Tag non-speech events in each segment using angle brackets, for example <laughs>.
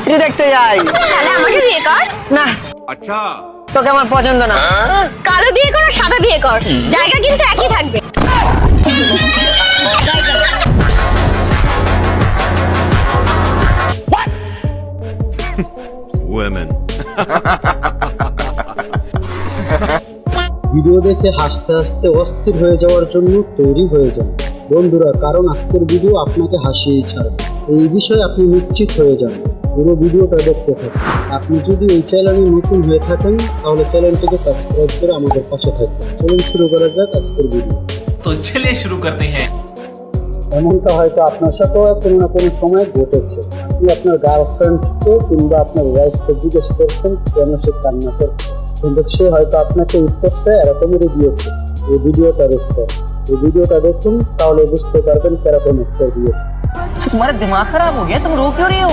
ছাত্রী দেখতে যাই। আমাকে বিয়ে কর। না আচ্ছা। তোকে আমার পছন্দ না। কালো বিয়ে কর সাদা বিয়ে কর। জায়গা কিন্তু একই থাকবে। ভিডিও দেখে হাসতে হাসতে অস্থির হয়ে যাওয়ার জন্য তৈরি হয়ে যান। বন্ধুরা কারণ আজকের ভিডিও আপনাকে হাসিয়েই ছাড়বে। এই বিষয়ে আপনি নিশ্চিত হয়ে যান পুরো ভিডিওটা দেখতে থাকুন। আপনি যদি এই চ্যানেলে নতুন হয়ে থাকেন তাহলে চ্যানেলটিকে সাবস্ক্রাইব করে আমাদের পাশে থাকবেন চলুন শুরু করা যাক আজকের ভিডিও তো চলে শুরু করতে হ্যাঁ। এমনটা হয়তো আপনার সাথেও কোনো না কোনো সময় ঘটেছে। আপনি আপনার গার্লফ্রেন্ডকে কিংবা আপনার ওয়াইফকে জিজ্ঞেস করছেন কেন সে কান্না করছে? কিন্তু সে হয়তো আপনাকে উত্তরটা এরকমেরই দিয়েছে। এই ভিডিওটার উত্তর এই ভিডিওটা দেখুন তাহলে বুঝতে পারবেন কেরকম উত্তর দিয়েছে। তোমার দিমাগ খারাপ হয়ে তুমি রো কেউ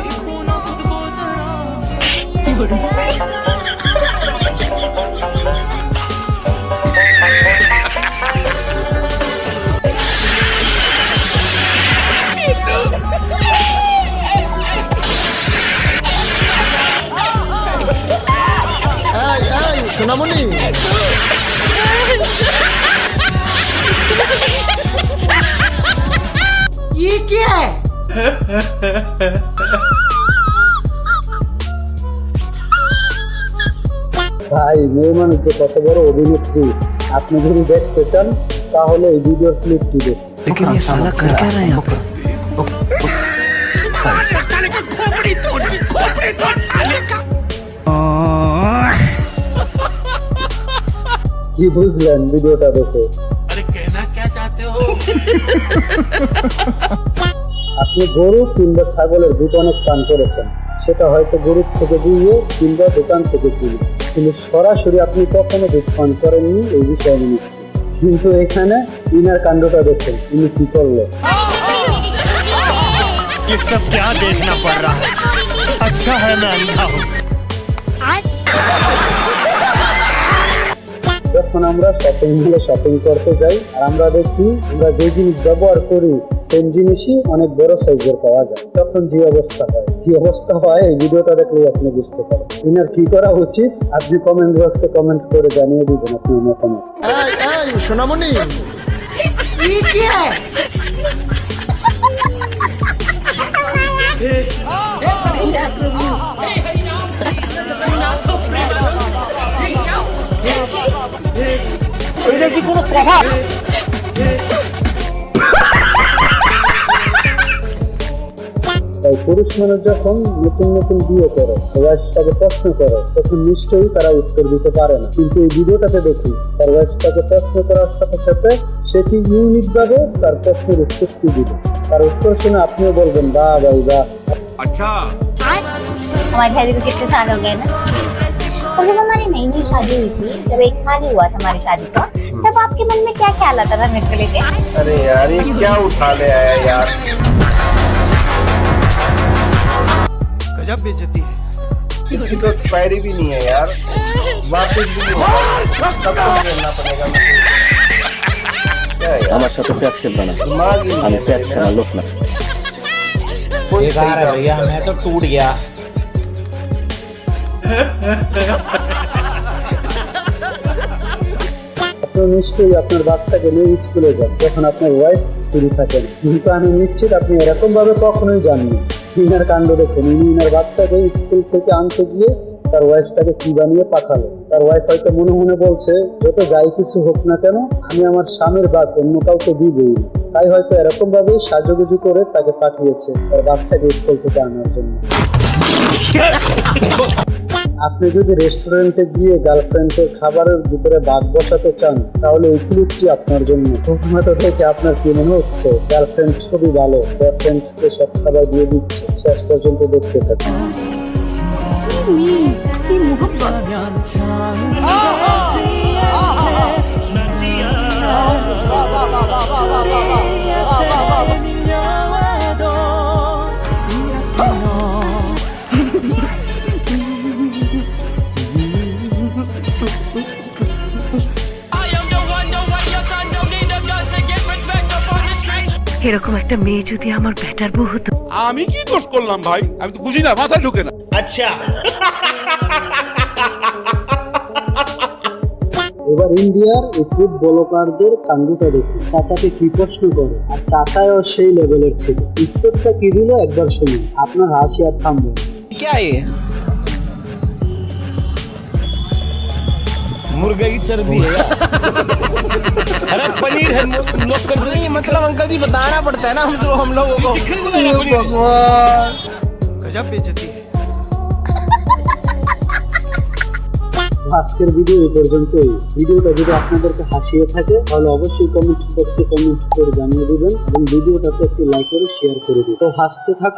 করে। সোনামণি। ये क्या है ভাই মেয়ে মানুষ যে কত বড় অভিনেত্রী আপনি যদি দেখতে চান তাহলে এই ভিডিওর ক্লিপটি দেখুন। কি বুঝলেন ভিডিওটা দেখে? আপনি গরু কিংবা ছাগলের দুধ অনেক পান করেছেন সেটা হয়তো গরুর থেকে দুইয়ে কিংবা দোকান থেকে কিনে কিন্তু সরাসরি আপনি কখনো দুঃখান করেননি এই বিষয়ে আমি নিচ্ছি কিন্তু এখানে ইনার কাণ্ডটা দেখেন তিনি কি করল। আচ্ছা হ্যাঁ যখন আমরা শপিং মলে শপিং করতে যাই। আর আমরা দেখি আমরা যে জিনিস ব্যবহার করি সেম জিনিসই অনেক বড় সাইজের পাওয়া যায়। তখন যে অবস্থা হয়? কি অবস্থা হয়? এই ভিডিওটা দেখলেই আপনি বুঝতে পারেন এনার কি করা উচিত? আপনি কমেন্ট বক্সে কমেন্ট করে জানিয়ে দিবেন আপনার মতামত। সোনামণি! তাই পুরুষ মানুষ যখন নতুন নতুন বিয়ে করে ওয়াইফ তাকে প্রশ্ন করে তখন নিশ্চয়ই তারা উত্তর দিতে পারে না কিন্তু এই ভিডিওটাতে দেখি তার ওয়াইফ তাকে প্রশ্ন করার সাথে সাথে সেটি ইউনিক ভাবে তার প্রশ্নের উত্তর কি দিবে তার উত্তর শুনে আপনিও বলবেন বা ভাই বা अच्छा हमारी शादी को कितने साल हो गए ना और जब हमारी नई नई शादी हुई थी जब एक साल ही हुआ था हमारी शादी को तब आपके मन में क्या ख्याल आता था मेरे को लेके अरे यार ये क्या उठा ले आया यार गजब बेइज्जती है इसकी तो एक्सपायरी भी नहीं है यार वापस भी नहीं होगा तब तो लेना पड़ेगा मुझे क्या यार আমার সাথে পেঁয়াজ খেলবে না दिमाग ही আমি नहीं পেঁয়াজ है খাওয়ার লোক না कोई सही बेकार है काम भैया मैं तो टूट गया আপনি নিশ্চয়ই আপনার বাচ্চাকে নিয়ে স্কুলে যান, যখন আপনার ওয়াইফ ফ্রি থাকেন কিন্তু আমি নিশ্চিত আপনি এরকম ভাবে কখনোই যাননি ইনার কাণ্ড দেখুন ইনি ইনার বাচ্চাকে স্কুল থেকে আনতে গিয়ে তার ওয়াইফ তাকে কি বানিয়ে পাঠালো? তার ওয়াইফ হয়তো মনে মনে বলছে, যত যাই কিছু হোক না কেন, আমি আমার স্বামীর বাদ অন্য কাউকে দিবই তাই হয়তো এরকম ভাবে সাজুগুজু করে তাকে পাঠিয়েছে তার বাচ্চাকে স্কুল থেকে আনার জন্য। <laughs> আপনি যদি রেস্টুরেন্টে গিয়ে গার্লফ্রেন্ডের খাবারের ভিতরে বাঘ বসাতে চান তাহলে এই ক্লিপটি আপনার জন্য। প্রথমত দেখে আপনার কি মনে হচ্ছে? গার্লফ্রেন্ড খুবই ভালো গার্লফ্রেন্ডকে সব খাবার দিয়ে দিচ্ছে। শেষ পর্যন্ত দেখতে থাকুন। এরকম একটা মেয়ে যদি আমার বেটার বউ হতো আমি কি দোষ করলাম ভাই আমি তো বুঝি না মাথায় ঢুকে না এবার ইন্ডিয়ার এই ফুড বলকারদের কাণ্ডটা দেখুন চাচাকে কি প্রশ্ন করে আর চাচাও সেই লেভেলের ছিল উত্তরটা কি দিল একবার শুনুন আপনার হাসি আর থামবে না। क्या ये मुर्गे की चर्बी है यार। अरे पनीर है लोग कर नहीं मतलब अंकल जी बताना पड़ता है ना हम हम लोगों को भगवान गजब बेइज्जती है তো আজকের ভিডিও এই পর্যন্তই ভিডিওটা যদি আপনাদেরকে হাসিয়ে থাকে তাহলে অবশ্যই কমেন্ট বক্সে কমেন্ট করে জানিয়ে দিবেন এবং ভিডিওটাতে একটি লাইক করে শেয়ার করে দিন তো হাসতে থাকুন